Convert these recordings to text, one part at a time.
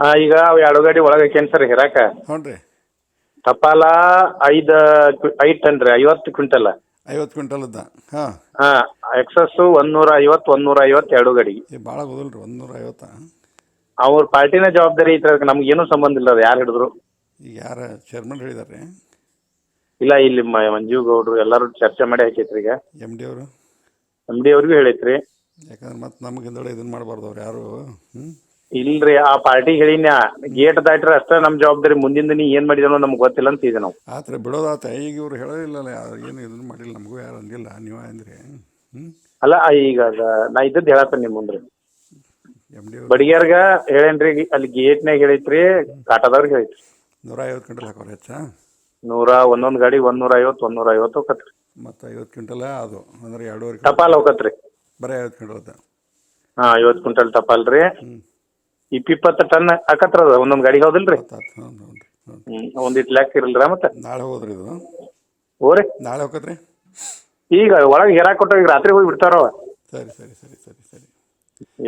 ಆ, ಈಗ ಅವು ಎರಡು ಗಾಡಿ ಒಳಗೆ ಹಾಕೇನ್ ಸರ್ ಹಿರಾಕ. ಹ್ಞೂ ರೀ ತಪಾಲ ಐದು ಐದು ಟನ್ ರೀ ಐವತ್ತು ಕ್ವಿಂಟಲ್. ಐವತ್ತು ಕ್ವಿಂಟಲ್ ಹಾಂ. ಎಕ್ಸಸ್ ಎಕ್ಸಸ್ಸು ಒಂದೂರ ಐವತ್ತು ಒಂದೂರ ಐವತ್ತು ಎರಡು ಗಾಡಿ. ಈ ಭಾಳ ಹೋದಲ್ಲ ರೀ ಒಂದೂರ ಐವತ್ತಾ? ಅವ್ರ ಪಾರ್ಟಿನ ಜವಾಬ್ದಾರಿ ಐತ್ರಿ ಅದಕ್ಕೆ ನಮ್ಗೆ ಏನೂ ಸಂಬಂಧ ಇಲ್ಲ ಅದು ಯಾರು ಹಿಡಿದ್ರು. ಈಗ ಯಾರ ಚೇರ್ಮನ್ ಹೇಳಿದಾರೆ ರೀ ಇಲ್ಲ ಇಲ್ಲಿ ಮ- ಮಂಜು ಗೌಡ್ರು ಎಲ್ಲರೂ ಚರ್ಚೆ ಮಾಡಿ ಹಾಕೈತ್ರಿ ಈಗ. ಎಂ ಡಿ ಅವರು? ಎಂ ಡಿ ಅವ್ರಿಗೂ ಹೇಳೈತ್ರಿ. ಯಾಕಂದ್ರೆ ಮತ್ತೆ ನಮ್ಗೆ ಹಿಂದಡೆ ಇದನ್ನು ಮಾಡಬಾರ್ದು ಅವ್ರು ಯಾರು ಹ್ಞೂ ಇಲ್ರಿ ಆ ಪಾರ್ಟಿ ಹೇಳಿನ ಗೇಟ್ ದಾಟ್ರೆ ಅಷ್ಟೇ ನಮ್ ಜವಾಬ್ದಾರಿ. ಮುಂದಿಂದ ನೀ ಏನ್ ಮಾಡಿದನೋ ನಮ್ಗೆ ಗೊತ್ತಿಲ್ಲ ಅಂತ ಇದೆ ನಾವು. ಆತ್ರ ಬಿಡೋದಾತ ಈಗ ಇವ್ರು ಹೇಳೋದಿಲ್ಲಲ್ಲ ಯಾರು ಏನು ಇದನ್ನು ಮಾಡಿಲ್ಲ ನಮಗೂ ಯಾರು ಅಂದಿಲ್ಲ ನೀವು ಅಂದ್ರಿ. ಹ್ಞೂ ಅಲ್ಲ ಆ, ಈಗ ಅದ ನಾ ಇದ್ದದ್ದು ಹೇಳತ್ತೇನೆ ನಿಮ್ ಮುಂದ್ರಿ. ಎಂ ಡಿ ಬಡಿಗ್ಯಾರ್ಗ ಹೇಳೇನ್ರಿ ಅಲ್ಲಿ ಗೇಟ್ನಾಗ ಹೇಳೈತ್ರಿ ಕಾಟದವ್ರಿಗೆ ಹೇಳೈತ್ರಿ. ನೂರ ಐವತ್ತು ಕ್ವಿಂಟಲ್ ಹಾಕೋರು ಹೆಚ್ಚಾ? ನೂರ ಒಂದೊಂದ್ ಗಾಡಿ ಒಂದೂರ ಐವತ್ತು ನೂರ ಐವತ್ ಹೋಗತ್ರಿ. ಮತ್ತು ಐವತ್ ಕ್ವಿಂಟಲ ಅದು ಅಂದ್ರೆ ಎರಡೂವರೆ ಟಪಾಲ್ ಹೋಗತ್ರಿ. ಬರೀ ಐವತ್ತು ಕ್ವಿಂಟಲ್ ಹಾ ಐವತ್ ಐವತ್ತು ಕ್ವಿಂಟಲ್ ಟಪಾಲ್ ರೀ. ಹ್ಞೂ ಇಪ್ಪಿಪ್ಪತ್ತು ಟನ್ ಹಾಕತ್ರ ಅದ ಒಂದೊಂದು ಗಾಡಿ ಹೌದಿಲ್ರಿ? ಹ್ಞೂ ಹ್ಞೂ ರೀ ಹ್ಞೂ ಹ್ಞೂ ಒಂದಿಟ್ಟು ಲೆಕ್ಕ ಇರಲ್ರ ಮತ್ತೆ? ನಾಳೆ ಹೋದ್ರಿ ಇದು? ಹೋರಿ. ನಾಳೆ ಹೋಗತ್ರಿ? ಈಗ ಒಳಗೆ ಹೇರಾಕ್ ಕೊಟ್ಟೋಗಿ ಈಗ ರಾತ್ರಿ ಹೋಗಿ ಬಿಡ್ತಾರವ ಸರಿ ಸರಿ ಸರಿ ಸರಿ ಸರಿ.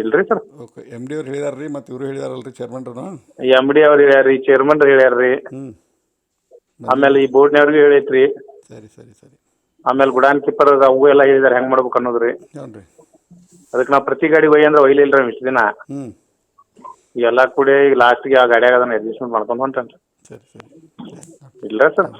ಇಲ್ರಿ ಸರ್. ಓಕೆ ಎಂ ಡಿ ಅವ್ರು ಹೇಳಿದಾರ್ರಿ ಮತ್ತು ಇವರು ಹೇಳಿದಾರಲ್ರಿ ಚೇರ್ಮನ್ರು ಎಂ ಡಿ ಅವ್ರು ಹೇಳ್ಯಾರ್ರಿ ಚೇರ್ಮನ್ ಹೇಳ್ಯಾರ್ರಿ. ಹ್ಞೂ ಆಮೇಲೆ ಈ ಬೋರ್ಡ್ನವ್ರಿಗೂ ಹೇಳೈತ್ರಿ. ಸರಿ ಸರಿ ಸರಿ. ಆಮೇಲೆ ಗುಡಾನ್ ಕೀಪರ್ ಅವು ಎಲ್ಲ ಹೇಳಿದಾರೆ ಹೆಂಗ್ ಮಾಡ್ಬೇಕು ಅನ್ನೋದ್ರಿ. ಹ್ಞೂ ರೀ ಅದಕ್ಕೆ ನಾವು ಪ್ರತಿ ಗಾಡಿ ಒಯ್ಯಿ ಅಂದ್ರೆ ಒಯ್ಲಿಲ್ರಿ ಇಷ್ಟು ದಿನ. ಹ್ಞೂ ಎಲ್ಲ ಕೂಡಿ ಈಗ ಲಾಸ್ಟ್ಗೆ ಆ ಗಾಡಿಯಾಗ ಅದನ್ನ ಅಡ್ಜಸ್ಟ್ಮೆಂಟ್ ಮಾಡ್ಕೊಂಡು ಹೊಂಟೇನ್ರಿ. ಸರಿ ಸರಿ. ಇಲ್ಲ ಸರ್.